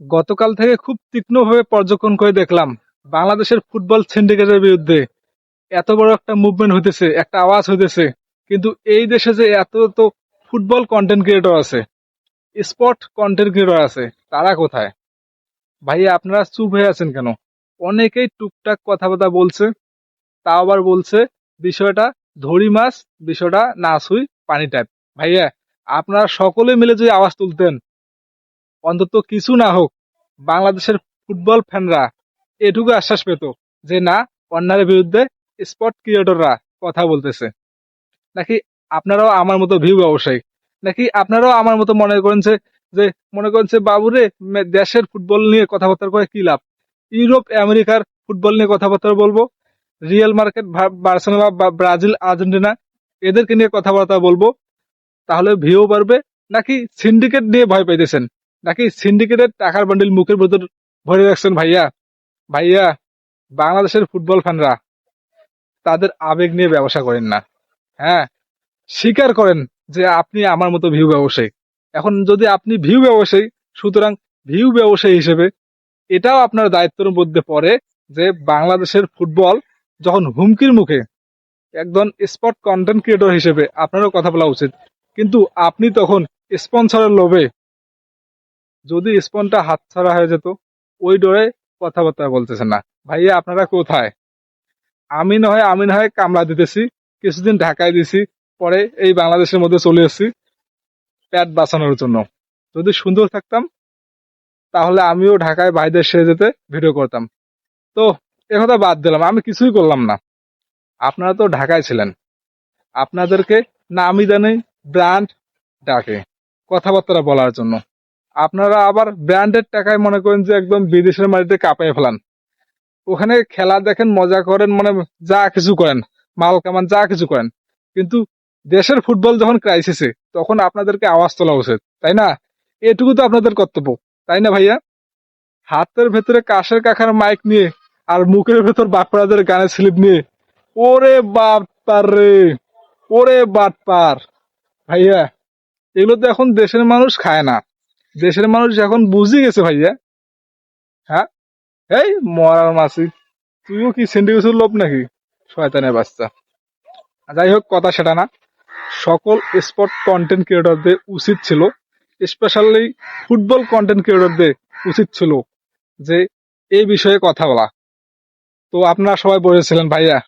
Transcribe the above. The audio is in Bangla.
গতকাল থেকে খুব তীক্ষ্ণভাবে পর্যবেক্ষণ করে দেখলাম, বাংলাদেশের ফুটবল সিন্ডিকেটের বিরুদ্ধে এত বড় একটা মুভমেন্ট হইতেছে, একটা আওয়াজ হইতেছে, কিন্তু এই দেশে যে এত তো ফুটবল কন্টেন্ট ক্রিয়েটর আছে স্পট কন্টেন্ট ক্রিয়েটর আছে, তারা কোথায়? ভাইয়া, আপনারা চুপ হয়ে আছেন কেন? অনেকেই টুকটাক কথাবার্তা বলছে, তাও আবার বলছে, বিষয়টা ধরি মাছ, বিষয়টা না ছুই পানি টাইপ ভাইয়া, আপনারা সকলে মিলে যদি আওয়াজ তুলতেন অন্তত কিছু না হোক, বাংলাদেশের ফুটবল ফ্যানরা এটুকু আশ্বাস পেত যে না, অন্যায়ের বিরুদ্ধে স্পট ক্রিয়েটররা কথা বলতেছে। নাকি আপনারাও আমার মতো ভিউ ব্যবসায়ী? নাকি আপনারাও আমার মতো মনে করেন যে মনে করেন বাবুরে দেশের ফুটবল নিয়ে কথাবার্তা করে কি লাভ? ইউরোপ, আমেরিকার ফুটবল নিয়ে কথাবার্তা বলব? রিয়েল মার্কেট বার্সেলোনা বা ব্রাজিল, আর্জেন্টিনা, এদেরকে নিয়ে কথাবার্তা বলব? তাহলে ভিউ বাড়বে? নাকি সিন্ডিকেট নিয়ে ভয় পাইতেছেন? নাকি সিন্ডিকেটের টাকার বান্ডিল মুখের ভেতর ভরে রাখছেন ভাইয়া? ভাইয়া, বাংলাদেশের ফুটবল ফ্যানরা তাদের আবেগ নিয়ে ব্যবসা করেন না। হ্যাঁ স্বীকার করেন যে আপনি আমার মতো ভিউ ব্যবসায়ী। এখন যদি আপনি ভিউ ব্যবসায়ী, সুতরাং ভিউ ব্যবসায়ী হিসেবে এটাও আপনার দায়িত্বের মধ্যে পড়ে যে বাংলাদেশের ফুটবল যখন হুমকির মুখে একজন স্পট কন্টেন্ট ক্রিয়েটর হিসেবে আপনারও কথা বলা উচিত। কিন্তু আপনি তখন স্পন্সরের লোভে যদি স্পনটা হাতছাড়া হয়ে যেত, ওই ডরে কথাবার্তা বলতেছেন না। ভাইয়া, আপনারা কোথায়? আমি না হয় আমি না হয় কামলা দিতেছি, কিছুদিন ঢাকায় দিছি, পরে এই বাংলাদেশের মধ্যে চলে এসেছি প্যাট বাঁচানোর জন্য। যদি সুন্দর থাকতাম, তাহলে আমিও ঢাকায় ভাইদের সেরে যেতে ভিডিও করতাম। তো একথা বাদ দিলাম, আমি কিছুই করলাম না। আপনারা তো ঢাকায় ছিলেন। আপনাদেরকে নামি জানি ব্র্যান্ড ডাকে, কথাবার্তা বলার জন্য। আপনারা আবার ব্র্যান্ডের টাকায় মনে করেন যে একদম বিদেশের মাটিতে কাঁপাই ফেলান। ওখানে খেলা দেখেন, মজা করেন মানে যা কিছু করেন, মাল কামান, যা কিছু করেন। কিন্তু দেশের ফুটবল যখন ক্রাইসিসে তখন আপনাদেরকে আওয়াজ তোলা উচিত, তাই না? এটুকু তো আপনাদের কর্তব্য, তাই না ভাইয়া? হাতের ভেতরে কাশের কাখার মাইক নিয়ে আর মুখের ভেতর বাপরাদের গানের স্লিপ নিয়ে, ওরে বাটপার রে, ওরে বাটপার ভাইয়া, এগুলো তো এখন দেশের মানুষ খায় না। দেশের মানুষ এখন বুঝে গেছে ভাইয়া। হ্যাঁ? এই মরার মাসি, তুইও কি সিন্ডিকেশন লোভ নাকি? শয়তানের বাচ্চা। যাই হোক, কথা সেটা না। সকল স্পট কন্টেন্ট ক্রিয়েটরদের উচিত ছিল স্পেশালি ফুটবল কন্টেন্ট ক্রিয়েটরদের উচিত ছিল, যে এই বিষয়ে কথা বলা। তো আপনারা সবাই বলেছিলেন ভাইয়া